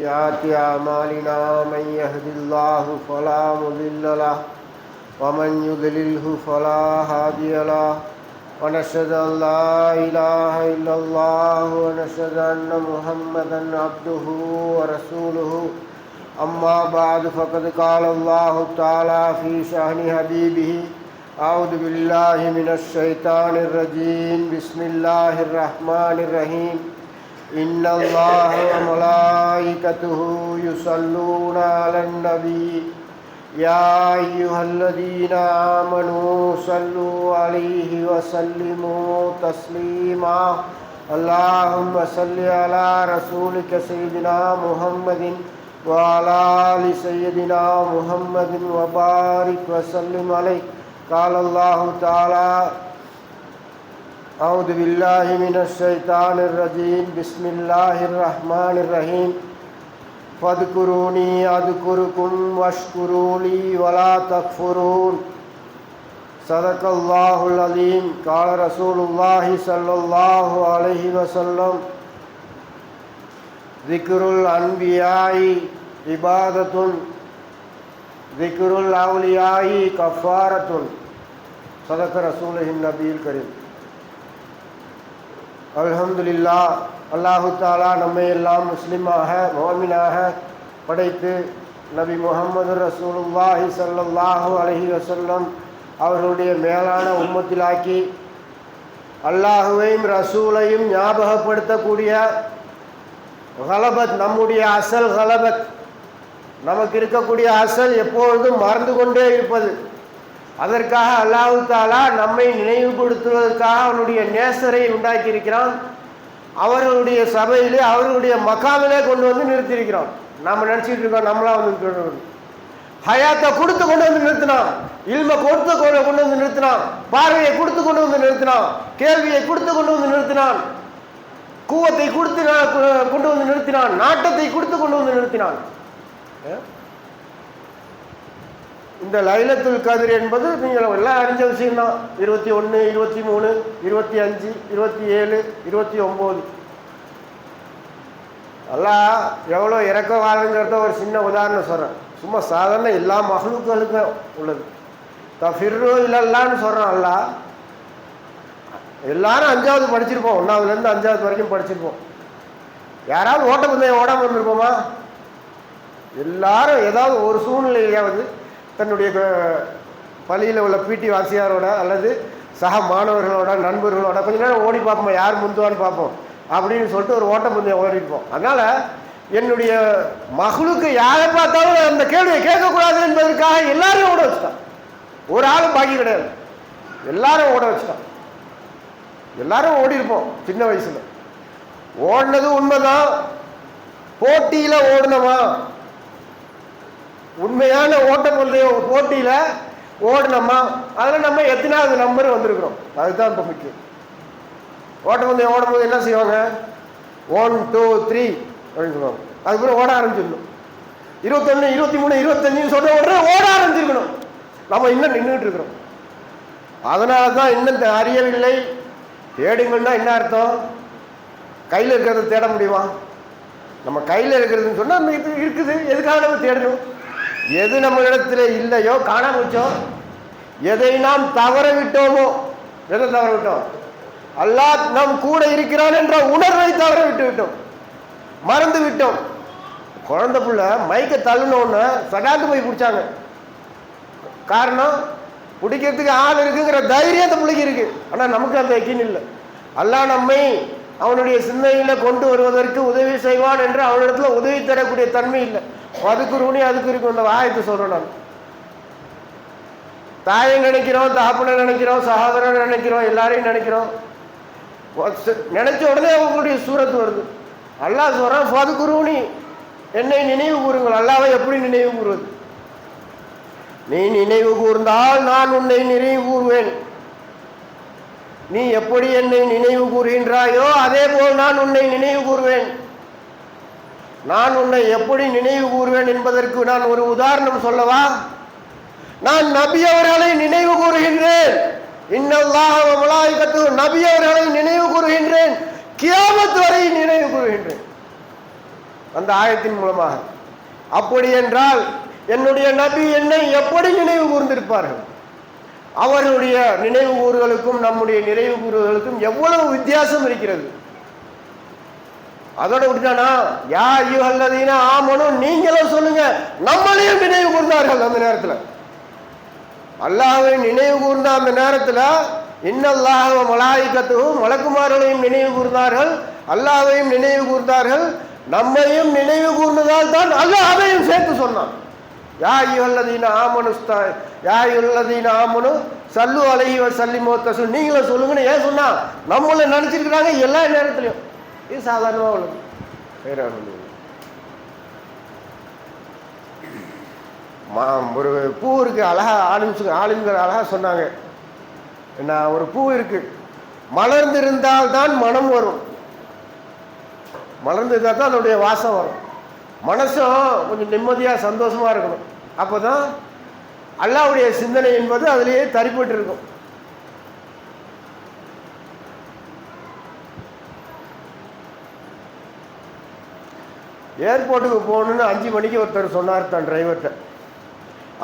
سيئات أعمالنا من يهد الله فلا مضل له، ومن يضلله فلا هادي له. ونشهد أن لا إله إلا الله، ونشهد أن محمدا عبده ورسوله. أما بعد، فقد قال الله تعالى في شأن حبيبه أعوذ بالله من الشيطان الرجيم. بسم الله الرحمن الرحيم. إن الله وملائكته يصلون على النبي يا أيها الذين آمنوا صلوا عليه وسلموا تسليما اللهم صل على رسولك سيدنا محمد وعلى آل سيدنا محمد وبارك وسلم عليه قال الله تعالى أعوذ بالله من الشيطان الرجيم بسم الله الرحمن الرحيم فاذكروني أذكركم واشكروا لي ولا تكفرون صدق الله العظيم قال رسول الله صلى الله عليه وسلم ذكر الأنبياء عبادة ذكر الأولياء كفارة صدق رسوله النبي الكريم அல்ஹம்துலில்லா அல்லாஹு தாலா நம்மை எல்லாம் முஸ்லீமாக மோமினாக படைத்து நபி முகமது ரசூலுல்லாஹி சல்லாஹூ அலஹி வசல்லம் அவர்களுடைய மேலான உம்மத்திலாக்கி அல்லாஹுவையும் ரசூலையும் ஞாபகப்படுத்தக்கூடிய கலபத் நம்முடைய அசல் கலபத். நமக்கு இருக்கக்கூடிய அசல் எப்பொழுதும் மறந்து கொண்டே இருப்பது. அதற்காக அல்லாஹு தாலா நம்மை நினைவுபடுத்துவதற்காக அவனுடைய நேசரை உண்டாக்கியிருக்கிறான். அவர்களுடைய சபையிலே அவர்களுடைய மக்காவிலே கொண்டு வந்து நிறுத்தியிருக்கிறான். நாம் நினச்சிட்டு இருக்கோம் நம்மளா வந்து ஹயாத்தை கொடுத்து கொண்டு வந்து நிறுத்தினான். இல்மை கொடுத்து கொண்டு கொண்டு வந்து நிறுத்தினான். பார்வையை கொடுத்து கொண்டு வந்து நிறுத்தினான். கேள்வியை கொடுத்து கொண்டு வந்து நிறுத்தினான். கூவத்தை கொடுத்து கொண்டு வந்து நிறுத்தினான். நாட்டத்தை கொடுத்து கொண்டு வந்து நிறுத்தினான். இந்த லைலத்துல் கதிர் என்பது நீங்கள் எல்லாம் அறிஞ்ச விஷயம்தான். இருபத்தி ஒன்று இருபத்தி மூணு இருபத்தி அஞ்சு இருபத்தி ஏழு இருபத்தி ஒம்பது. எல்லாம் எவ்வளோ இறக்கவாளுங்கிறத ஒரு சின்ன உதாரணம் சொல்கிறேன் சும்மா சாதாரண எல்லா மகளுக்களுக்கும் உள்ளது. தஃபிர்ரு இல்லைல்லான்னு சொல்கிறோம் அல்ல. எல்லாரும் அஞ்சாவது படிச்சிருப்போம். ஒன்றாவதுலேருந்து அஞ்சாவது வரைக்கும் படிச்சிருப்போம். யாராவது ஓட்டப்பந்தயம் ஓடாமல் இருந்திருப்போமா? எல்லாரும் ஏதாவது ஒரு சூழ்நிலையாவது தன்னுடைய பள்ளியில் உள்ள பிடி வாசியாரோட அல்லது சக மாணவர்களோட நண்பர்களோட கொஞ்ச நேரம் ஓடி பார்ப்போம் யார் முந்துவான்னு பார்ப்போம் அப்படின்னு சொல்லிட்டு ஒரு ஓட்டப்பந்தயம் ஓடிப்போம் அதனால் என்னுடைய மகளுக்கு யாரை பார்த்தாலும் அந்த கேள்வியை கேட்கக்கூடாது என்பதற்காக எல்லாரையும் ஓட வச்சுட்டான். ஒரு ஆளும் பாக்கி கிடையாது. எல்லாரும் ஓட வச்சுட்டான். எல்லாரும் ஓடி இருப்போம் சின்ன வயசில். ஓடினது உண்மைதான். போட்டியில் ஓடினவன். உண்மையான ஓட்டப்பந்தய போட்டியில் ஓடினோமா அதில் நம்ம எத்தனாவது நம்பர் வந்திருக்கிறோம். அதுதான் இப்போ முக்கியம். ஓட்டப்பந்தயம் ஓடும்போது என்ன செய்வாங்க? ஒன் டூ த்ரீ அப்படின்னு சொல்லுவாங்க. அதுக்கப்புறம் ஓட ஆரம்பிச்சிடணும். இருபத்தொன்று இருபத்தி மூணு இருபத்தஞ்சுன்னு சொன்ன உடனே ஓட ஆரம்பிச்சிருக்கணும். நம்ம இன்னும் நின்றுட்டு இருக்கிறோம். அதனால தான் இன்னும் அறியவில்லை. தேடுங்கன்னா என்ன அர்த்தம்? கையில் இருக்கிறத தேட முடியுமா? நம்ம கையில் இருக்கிறதுன்னு சொன்னால் இது இருக்குது. எதுக்காக நம்ம தேடணும்? எது நம்ம இடத்துல இல்லையோ காணாம வச்சோம் எதை நாம் தவற விட்டோமோ எதை தவற விட்டோம் அல்லாஹ் நம் கூட இருக்கிறான் என்ற உணர்வை தவற விட்டு விட்டோம். மறந்து விட்டோம். குழந்தை புள்ள மைக்க தள்ளுனோன்னு சடாந்து போய் பிடிச்சாங்க. காரணம் பிடிக்கிறதுக்கு ஆள் இருக்குங்கிற தைரியம் அந்த பிள்ளைக்கு இருக்கு. ஆனால் நமக்கு அந்த எக்கின் இல்லை. அல்லா நம்மை அவனுடைய சிந்தனையில் கொண்டு வருவதற்கு உதவி செய்வான் என்று அவனிடத்துல உதவி தரக்கூடிய தன்மை இல்லை. அதுக்கு ரூணி அதுக்கு இருக்கும் இந்த வாயத்தை சொல்கிறேன் நான். தாயை நினைக்கிறோம் தாப்பனை நினைக்கிறோம் சகோதரன் நினைக்கிறோம் எல்லாரையும் நினைக்கிறோம். நினைச்ச உடனே அவங்களுடைய சூரத்து வருது. அல்லாஹ் சொல்கிறான் பதுக்குருணி என்னை நினைவு கூறுங்கள். அல்லாவை எப்படி நினைவு கூறுவது? நீ நினைவு கூர்ந்தால் நான் உன்னை நினைவு கூறுவேன். நீ எப்படி என்னை நினைவு கூறுகின்றாயோ அதே போல் நான் உன்னை நினைவு கூறுவேன். நான் உன்னை எப்படி நினைவு கூறுவேன் என்பதற்கு நான் ஒரு உதாரணம் சொல்லவா? நான் நபி அவர்களை நினைவு கூறுகின்றேன். இன்னல்லாஹத்து நபி அவர்களை நினைவு கூறுகின்றேன். கியாமத் வரை நினைவு கூறுகின்றேன். அந்த ஆயத்தின் மூலமாக. அப்படி என்றால் என்னுடைய நபி என்னை எப்படி நினைவு கூர்ந்திருப்பார்கள்? அவர்களுடைய நினைவு கூறுகளுக்கும் நம்முடைய நினைவு கூறுகளுக்கும் எவ்வளவு வித்தியாசம் இருக்கிறது. அதோட விட்டுட்டானா? யா ஐயோ அல்லதீனா ஆமனும் நீங்களும் சொல்லுங்க. நம்மளையும் நினைவு கூர்ந்தார்கள் அந்த நேரத்தில். அல்லாஹை நினைவு கூர்ந்த அந்த நேரத்தில் இன்னல்லாக மலாய்க்கத்துவும் மலக்குமார்களையும் நினைவு கூர்ந்தார்கள் அல்லாவையும் நினைவு கூர்ந்தார்கள். நம்மையும் நினைவு கூர்ந்ததால் தான் அல்லாஹையும் சேர்த்து சொன்னான். யா ஆமனு ஆமனுஸ்தா யா ஐயுல்லதீன ஆமனு சல்லு அலைஹி வ சல்லிமோ தசு நீங்களும் சொல்லுங்கன்னு ஏன் சொன்னா? நம்மளை நினச்சிருக்கிறாங்க எல்லா நேரத்துலையும். இது சாதாரணமாக உள்ளது. வேற மா ஒரு பூ இருக்குது அழகா ஆளுங்க ஆளுங்கிற அழகா சொன்னாங்க. என்ன ஒரு பூ இருக்கு. மலர்ந்திருந்தால் தான் மனம் வரும். மலர்ந்திருந்தால் தான் அதனுடைய வாசம் வரும். மனசும் கொஞ்சம் நிம்மதியாக சந்தோஷமாக இருக்கணும். அப்போ தான் அல்லாவுடைய சிந்தனை என்பது அதிலேயே தரிப்பட்டு இருக்கும் ஏர்போர்ட்டுக்கு போகணுன்னு அஞ்சு மணிக்கு ஒருத்தர் சொன்னார் தான் டிரைவர்கிட்ட.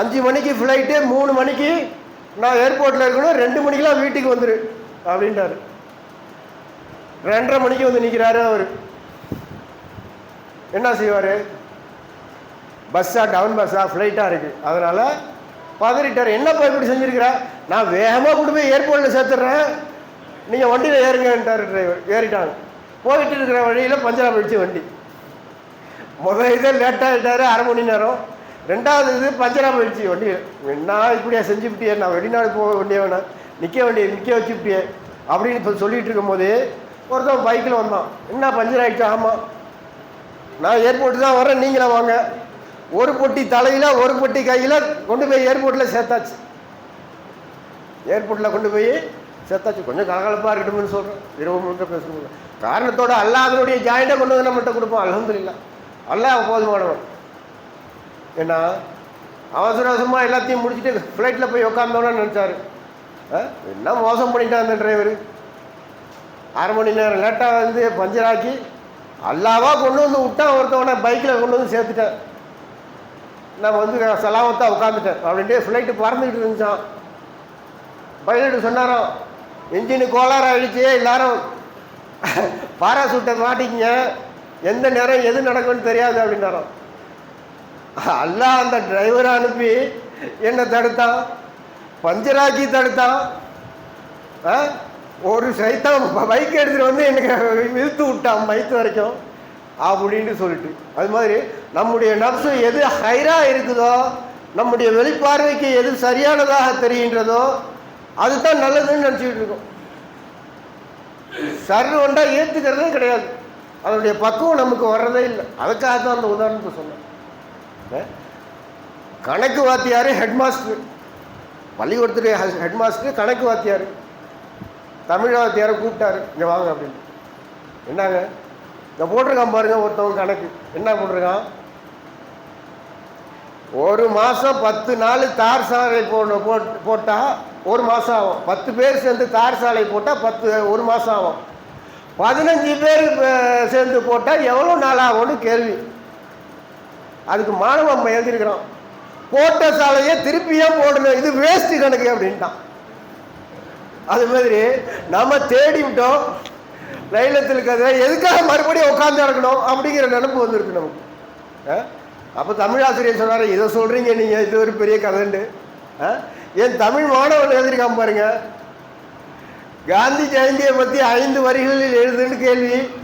அஞ்சு மணிக்கு ஃப்ளைட்டு மூணு மணிக்கு நான் ஏர்போர்ட்டில் இருக்கணும் ரெண்டு மணிக்கெலாம் வீட்டுக்கு வந்துரு அப்படின்ட்டாரு ரெண்டரை மணிக்கு வந்து நிற்கிறாரு அவர். என்ன செய்வார்? பஸ்ஸாக டவுன் பஸ்ஸா ஃப்ளைட்டாக இருக்குது அதனால் பதறிட்டார் என்னப்பா இப்படி செஞ்சுருக்கிறா? நான் வேகமாக கொண்டு போய் ஏர்போர்ட்டில் சேர்த்துட்றேன் நீங்கள் வண்டியில் ஏறுங்கன்ட்டார் டிரைவர் ஏறிட்டாங்க. போயிட்டு இருக்கிற வழியில் பஞ்சராக போயிடுச்சு வண்டி. முதல் இதே லேட்டாகிட்டார் அரை மணி நேரம். ரெண்டாவது இது பஞ்சராக போயிடுச்சு வண்டி. என்ன இப்படியா செஞ்சுவிட்டியே நான் வெளிநாடு போக வேண்டிய வேணாம் நிற்க வேண்டிய நிற்க வச்சுவிட்டியே அப்படின்னு இப்போ சொல்லிட்டு இருக்கும்போது ஒருத்தன் பைக்கில் வந்தான். என்ன பஞ்சர் ஆகிடுச்சா ஆமாம் நான் ஏர்போர்ட்டு தான் வரேன் நீங்களே வாங்க. ஒரு பொட்டி தலையில் ஒரு பொட்டி கையில் கொண்டு போய் ஏர்போர்ட்டில் சேர்த்தாச்சு. ஏர்போர்ட்டில் கொண்டு போய் சேர்த்தாச்சு. கொஞ்சம் கலகலப்பாக இருக்கட்டும்னு சொல்கிறேன் இருபது முழுக்க பேசணும் காரணத்தோட அல்லாஹ் அதனுடைய ஜாயிண்டை கொண்டு வந்து நம்மகிட்ட கொடுப்போம். அலமதுல்லா அல்லா போதுமானவன். ஏன்னா அவசர அவசரமாக எல்லாத்தையும் முடிச்சுட்டு ஃப்ளைட்டில் போய் உட்காந்தோன்னு நினச்சாரு. என்ன மோசம் பண்ணிட்டான் அந்த டிரைவர் அரை மணி நேரம் லேட்டாக வந்து பஞ்சராக்கி அல்லாவா கொண்டு வந்து விட்டான் ஒருத்தவனை பைக்கில் கொண்டு வந்து சேர்த்துட்டேன். நான் வந்து சலாமத்தாக உட்காந்துட்டேன் அப்படின்ட்டு ஃப்ளைட்டு பறந்துக்கிட்டு இருந்துச்சான் பைலட்டு சொன்னாராம் இன்ஜினு கோளாறு ஆகிடுச்சு எல்லாரும். பாராசூட்டை மாட்டிக்கிங்க. எந்த நேரம் எது நடக்கும்னு தெரியாது அப்படின்னாராம். அல்லா அந்த டிரைவரை அனுப்பி என்னை தடுத்தான். பஞ்சராக்கி தடுத்தான். ஆ? ஒரு சைத்தான் பைக் எடுத்துகிட்டு வந்து எனக்கு இழுத்து விட்டான் மைத்து வரைக்கும் அப்படின்னு சொல்லிட்டு. அது மாதிரி நம்முடைய நப்சு எது ஹைராக இருக்குதோ நம்முடைய வெளிப்பார்வைக்கு எது சரியானதாக தெரிகின்றதோ அதுதான் நல்லதுன்னு நினச்சிக்கிட்டு இருக்கோம். சர் ஒன்றா ஏற்றுக்கிறதே கிடையாது. அதனுடைய பக்குவம் நமக்கு வர்றதே இல்லை. அதுக்காக தான் அந்த உதாரணத்தை சொன்னேன். கணக்கு வாத்தியார் ஹெட்மாஸ்டர் பள்ளிக்கூடத்துடைய ஹெட்மாஸ்டர் கணக்கு வாத்தியார். தமிழ் வாத்தியாரை கூப்பிட்டாரு. இங்கே வாங்க அப்படின்னு. என்னங்க? இதை போட்டிருக்கான் பாருங்க ஒருத்தவங்க கணக்கு. என்ன போட்டிருக்கான்? ஒரு மாதம் பத்து நாள் தார் சாலை போட போட் போட்டால் ஒரு மாதம் ஆகும். பத்து பேர் சேர்ந்து தார் சாலை போட்டால் பத்து ஒரு மாதம் ஆகும். பதினஞ்சு பேர் சேர்ந்து போட்டால் எவ்வளோ நாள் ஆகும்னு கேள்வி. அதுக்கு மாணவன் எழுதியிருக்கிறான். போட்ட சாலையை திருப்பியே போடணும். இது வேஸ்ட்டு கணக்கு அப்படின்ட்டான். அது மாதிரி நம்ம தேடி விட்டோம். லைலத்தில் இருக்கிறத எதுக்காக மறுபடியும் உட்காந்து இறக்கணும் அப்படிங்கிற நினப்பு வந்துருக்கு நமக்கு. அப்போ தமிழ் ஆசிரியர் சொன்னார் இதை சொல்கிறீங்க நீங்கள் இது ஒரு பெரிய கதைண்டு. ஆ? என் தமிழ் மாணவன் எழுதியிருக்கான் பாருங்க. காந்தி ஜெயந்தியை பற்றி ஐந்து வரிகளில் எழுதுன்னு கேள்வி.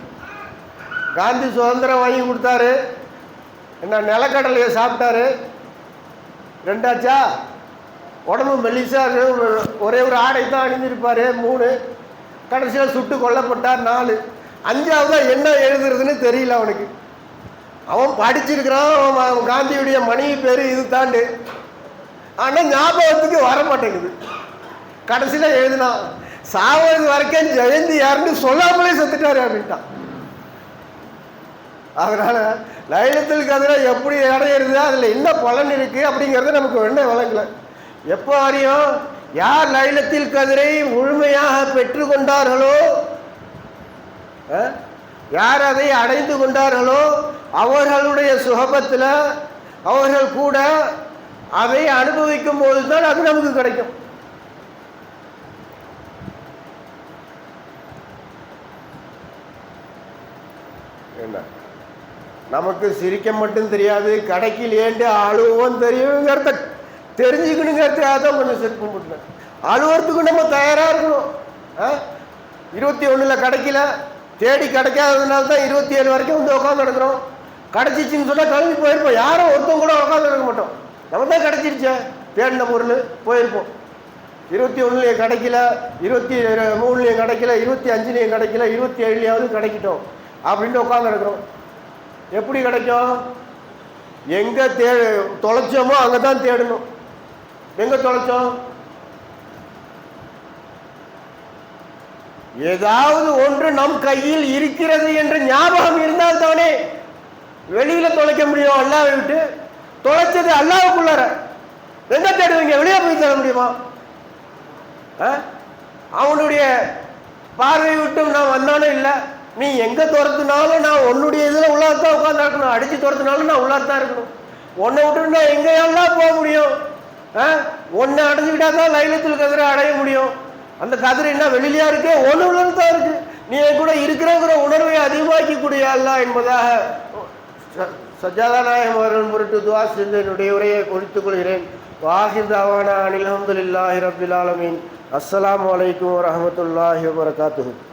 காந்தி சுதந்திரம் வாங்கி கொடுத்தாரு. என்ன நிலக்கடலையை சாப்பிட்டாரு. ரெண்டாச்சா? உடம்பு மெல்லிசாக ஒரே ஒரு ஆடை தான் அணிஞ்சிருப்பார் மூணு. கடைசியாக சுட்டு கொல்லப்பட்டார். நாலு. அஞ்சாவதாக என்ன எழுதுறதுன்னு தெரியல அவனுக்கு. அவன் படிச்சிருக்கிறான். அவன் அவன் காந்தியுடைய மனைவி பேர் இது தாண்டு. ஆனால் ஞாபகத்துக்கு வர மாட்டேங்குது. கடைசியில் எழுதினான். சாவது வரைக்கும் ஜெயந்தி யாருன்னு சொல்லாமலே செத்துட்டாரு அப்படின்ட்டான் அதனால லைலத்தில் கதிரை எப்படி இடம் அடையிறது அதில் என்ன பலன் இருக்கு அப்படிங்கிறது நமக்கு என்ன விளங்கல. எப்போ அறியும் யார் லைலத்தில் கதிரை முழுமையாக பெற்றுக்கொண்டார்களோ அஹ், யார் அதை அடைந்து கொண்டார்களோ? அவர்களுடைய சுகபத்தில் அவர்கள் கூட அதை அனுபவிக்கும் போது தான் அது நமக்கு கிடைக்கும். என்ன? நமக்கு சிரிக்க மட்டும் தெரியாது கடைக்கு ஏண்டு அழுவோம் தெரியுங்கிறத தெரிஞ்சுக்கணுங்கிறதுக்காக தான் கொஞ்சம் செட் பண்ணிட்டேன் அழுவுறதுக்கு நம்ம தயாராக இருக்கணும். ஆ? இருபத்தி ஒன்றில் கிடைக்கல. தேடி கிடைக்காததுனால தான் இருபத்தி ஏழு வரைக்கும் வந்து உட்காந்து நடக்கிறோம். கிடச்சிச்சின்னு சொன்னால் கிளம்பி போயிருப்போம். யாரும் ஒருத்தவங்க கூட உட்காந்து இருக்க மாட்டோம். நம்ம தான் கிடச்சிருச்சே. தேடின பொருள் போயிருப்போம். இருபத்தி ஒன்றுலையும் கிடைக்கல இருபத்தி மூணுலையும் கிடைக்கல இருபத்தி அஞ்சுலையும் கிடைக்கல இருபத்தி ஏழுலையாவது கிடைக்கட்டும் அப்படின்ட்டு உட்காந்து இருக்கிறோம் எப்படி கிடைக்கும்? எங்கே தே தொலைச்சோமோ அங்கே தான் தேடணும். எங்கே தொலைச்சோம்? ஏதாவது ஒன்று நம் கையில் இருக்கிறது என்ற ஞாபகம் இருந்தால் தானே வெளியில தொலைக்க முடியும் அல்லாவை விட்டு? தொலைச்சது அல்லாவுக்குள்ளார. எங்க தேடுவீங்க? வெளியே போய் தேட முடியுமா? ஆ? அவனுடைய பார்வை விட்டும் நான் வந்தானே இல்லை. நீ எங்க துரத்துனாலும் நான் உன்னுடைய இதில் உள்ளாத்தான் உட்காந்து இருக்கணும் அடிச்சு துரத்துனாலும் நான் உள்ளாத்தான் இருக்கணும். உன்னை விட்டு நான் எங்கேயெல்லாம் போக முடியும். ஆ? ஒன்னை அடைஞ்சுக்கிட்டா தான் லைலத்தில் கதிரை அடைய முடியும். அந்த கதிரை என்ன வெளியிலையா இருக்கு? ஒன்று உணர்வு தான் இருக்கு. நீ என் கூட இருக்கிறங்கிற உணர்வை அதிகமாக்கக்கூடிய அல்ல என்பதாக ச- சஜாதா நாயகம் அவர்கள் பொருட்டு துவா சென்று என்னுடைய உரையை குறித்துக் கொள்கிறேன். வாஹிதாவான தாவானா அனில் அஹமதுல்லாஹி ரபில் ஆலமீன். அஸ்ஸலாமு அலைக்கும் வரஹமத்துல்லாஹி